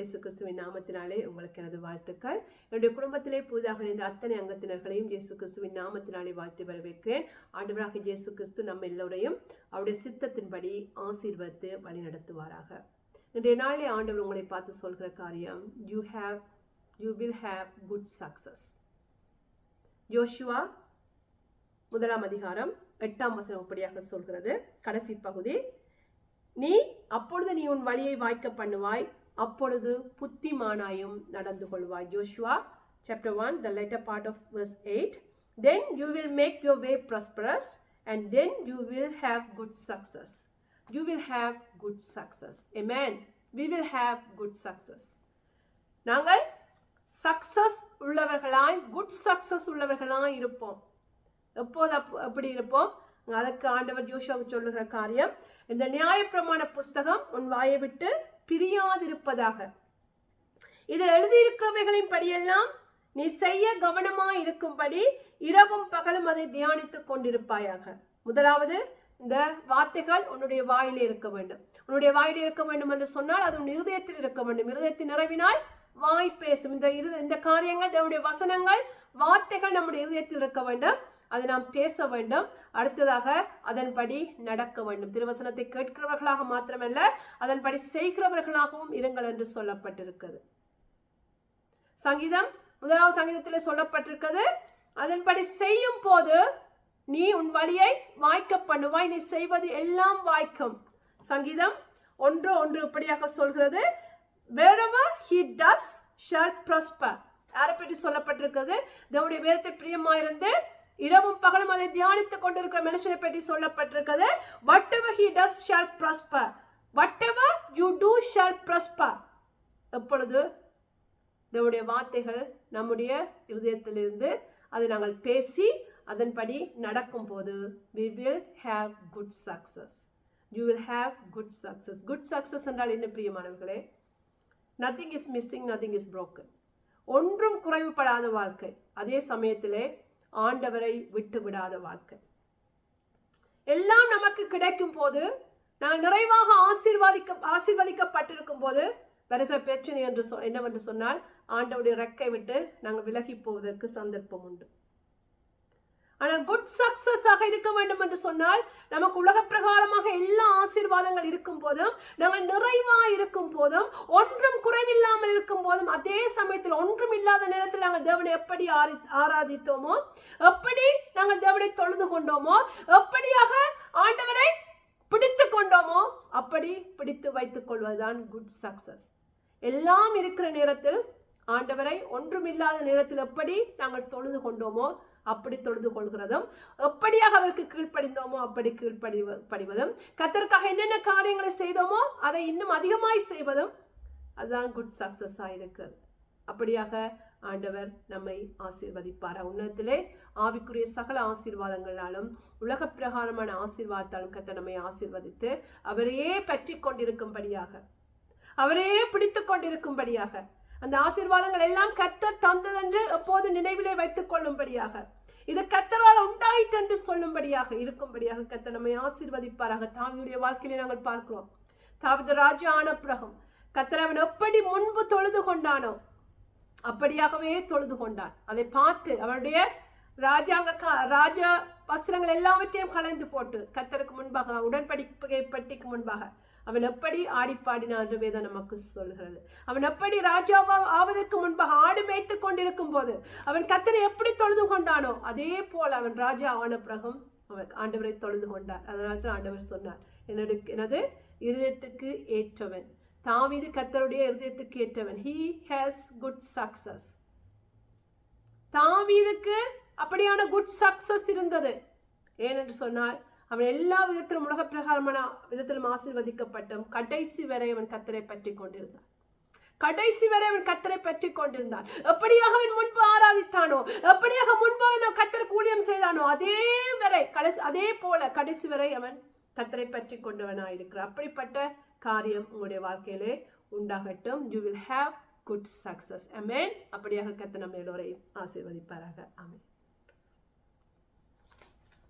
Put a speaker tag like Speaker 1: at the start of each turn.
Speaker 1: இயேசு கிறிஸ்துவின் நாமத்தினாலே உங்களுக்கு எனது வாழ்த்துக்கள். என்னுடைய குடும்பத்திலே புதிதாக இணைந்த அத்தனை அங்கத்தினர்களையும் இயேசு கிறிஸ்துவின் நாமத்தினாலே வாழ்த்து வரவேற்கிறேன் ஆண்டவராக இயேசு கிறிஸ்து நம்ம எல்லோரையும் அவருடைய சித்தத்தின்படி வழி வழிநடத்துவாராக. இன்றைய நாளே ஆண்டவர் உங்களை பார்த்து சொல்கிற காரியம் you have you will have good success Joshua முதலாம் அதிகாரம் எட்டாம் வசனம் இப்படியாக சொல்கிறது. கடைசி பகுதி நீ அப்பொழுது நீ உன் வழியை வாய்க்க பண்ணுவாய் அப்பொழுது புத்திமானாயும் நடந்து கொள்வாய். Joshua chapter one the latter part of verse eight then you will make your way prosperous and then you will have good success you will have good success a man we will have good success நாங்கள் success உள்ளவர்களாய் good success உள்ளவர்களாய் இருப்போம். எப்போது அப் அப்படி இருப்போம்? அதற்கு ஆண்டவர் ஜோஷாவுக்கு சொல்லுகிற காரியம் இந்த நியாயப்பிரமாண புஸ்தகம் உன் வாயை விட்டு பிரியாதிருப்பதாக. இதில் எழுதியிருக்கிறவைகளின் படியெல்லாம் நீ செய்ய கவனமாய் இருக்கும்படி இரவும் பகலும் அதை தியானித்துக் கொண்டிருப்பாயாக. முதலாவது இந்த வார்த்தைகள் உன்னுடைய வாயிலே இருக்க வேண்டும். உன்னுடைய வாயிலே இருக்க வேண்டும் என்று சொன்னால் அது உன் இருதயத்தில் இருக்க வேண்டும். இருதயத்தின் நிறைவினால் வாய் பேசும். இந்த இரு இந்த காரியங்கள் தன்னுடைய வசனங்கள் வார்த்தைகள் நம்முடைய இருதயத்தில் இருக்க வேண்டும். அதை நாம் பேச வேண்டும். அடுத்ததாக அதன்படி நடக்க வேண்டும். திருவசனத்தை கேட்கிறவர்களாக மாத்திரமல்ல அதன்படி செய்கிறவர்களாகவும் இருங்கள் என்று சொல்லப்பட்டிருக்கிறது. சங்கீதம் முதலாவது சங்கீதத்தில் சொல்லப்பட்டிருக்கிறது அதன்படி செய்யும் போது நீ உன் வழியை வாய்க்க பண்ணுவாய். நீ செய்வது எல்லாம் வாய்க்கும். சங்கீதம் ஒன்று ஒன்று இப்படியாக சொல்கிறது whatever he does shall prosper யாரை பற்றி சொல்லப்பட்டிருக்கிறது? தேவனுடைய வேதத்தை பிரியமாயிருந்து இரவும் பகலும் அதை தியானித்துக் கொண்டிருக்கிற மனுஷனை பற்றி சொல்லப்பட்டிருக்கிறது. Whatever he does shall prosper whatever you do shall prosper எப்பொழுது? இதனுடைய வார்த்தைகள் நம்முடைய இருதயத்திலிருந்து அதை நாங்கள் பேசி அதன்படி நடக்கும்போது we will have good success you will have good success good success என்றால் என்ன பிரியமானவர்களே? Nothing is missing nothing is broken ஒன்றும் குறைவுபடாத வாழ்க்கை. அதே சமயத்திலே ஆண்டவரை விட்டு விடாத வாழ்க்கை. எல்லாம் நமக்கு கிடைக்கும் போது நாங்கள் நிறைவாக ஆசீர்வாதிக்க ஆசீர்வதிக்கப்பட்டிருக்கும் போது வருகிற பிரச்சனை என்று சொ என்னவென்று சொன்னால் ஆண்டவுடைய ரெக்கை விட்டு நாங்கள் விலகி போவதற்கு சந்தர்ப்பம் உண்டு. ஆனால் குட் சக்ஸஸாக இருக்க வேண்டும் என்று சொன்னால் நமக்கு உலக பிரகாரமாக எல்லா ஆசீர்வாதங்கள் இருக்கும் போதும் நாங்கள் நிறைவாக இருக்கும் போதும் ஒன்றும் குறைவில்லாமல் இருக்கும் போதும் அதே சமயத்தில் ஒன்றும் இல்லாத நேரத்தில் நாங்கள் தேவனை எப்படி ஆரி ஆராதித்தோமோ எப்படி நாங்கள் தேவனை தொழுது கொண்டோமோ எப்படியாக ஆண்டவரை பிடித்து கொண்டோமோ அப்படி பிடித்து வைத்துக் கொள்வதுதான் குட் சக்சஸ் எல்லாம் இருக்கிற நேரத்தில் ஆண்டவரை ஒன்றுமில்லாத நேரத்தில் எப்படி நாங்கள் தொழுது கொண்டோமோ அப்படி தொழுது கொள்கிறதும் எப்படியாக அவருக்கு கீழ்ப்படிந்தோமோ அப்படி கீழ்ப்படி படிவதும் கத்தருக்காக என்னென்ன காரியங்களை செய்தோமோ அதை இன்னும் அதிகமாய் செய்வதும் அதுதான் குட் சக்சஸ் இருக்கிறது. அப்படியாக ஆண்டவர் நம்மை ஆசீர்வதிப்பார். உன்னதத்திலே ஆவிக்குரிய சகல ஆசீர்வாதங்களாலும் உலக பிரகாரமான ஆசீர்வாதத்தாலும் கத்த நம்மை ஆசீர்வதித்து அவரையே பற்றி கொண்டிருக்கும்படியாக அவரையே பிடித்து கொண்டிருக்கும்படியாக அந்த ஆசீர்வாதங்கள் எல்லாம் கத்தர் தந்ததென்று எப்போது நினைவிலே வைத்துக் கொள்ளும்படியாக. இது கத்தரால் உண்டாயிற்று என்று சொல்லும்படியாக இருக்கும்படியாக கத்தர் நம்மை ஆசீர்வதிப்பாராக. தாவியுடைய வாழ்க்கையிலே நாங்கள் பார்க்கிறோம். தாவித ராஜா ஆன பிரகம் கத்தர் அவன் எப்படி முன்பு தொழுது கொண்டானோ அப்படியாகவே தொழுது கொண்டான். அதை பார்த்து அவனுடைய ராஜாங்க ராஜ வஸ்திரங்கள் எல்லாவற்றையும் கலைந்து போட்டு கத்தருக்கு முன்பாக உடன்படிக்கை பட்டிக்கு முன்பாக அவன் எப்படி ஆடி பாடினான் என்று வேதம் நமக்கு சொல்கிறது. அவன் எப்படி ராஜாவா ஆவதற்கு முன்பாக ஆடு மேய்த்து கொண்டிருக்கும் போது அவன் கத்தனை எப்படி தொழுது கொண்டானோ அதே போல் அவன் ராஜா ஆன பிறகும் அவன் ஆண்டவரை தொழுது கொண்டார். அதனால தான் ஆண்டவர் சொன்னார் என்னோட எனது இருதயத்துக்கு ஏற்றவன். தாவீது கத்தருடைய இருதயத்துக்கு ஏற்றவன். ஹீ ஹேஸ் குட் சக்சஸ் தாவீதுக்கு அப்படியான குட் சக்சஸ் இருந்தது. ஏனென்று சொன்னால் அவன் எல்லா விதத்திலும் உலக பிரகாரமான விதத்திலும் ஆசீர்வதிக்கப்பட்டும் கடைசி வரை அவன் கத்தரை பற்றி கொண்டிருந்தான். கடைசி வரை அவன் கத்தரை பற்றி கொண்டிருந்தான். எப்படியாக அவன் முன்பு ஆராதித்தானோ எப்படியாக முன்பு அவன் கத்தர் கூலியம் செய்தானோ அதே வரை கடைசி அதே போல கடைசி வரை அவன் கத்தரை பற்றி கொண்டவனாயிருக்கிறான். அப்படிப்பட்ட காரியம் உங்களுடைய வாழ்க்கையிலே உண்டாகட்டும். You will have good success amen அப்படியாக கத்த நம்ம எல்லோரையும் ஆசீர்வதிப்பாராக. அமேன்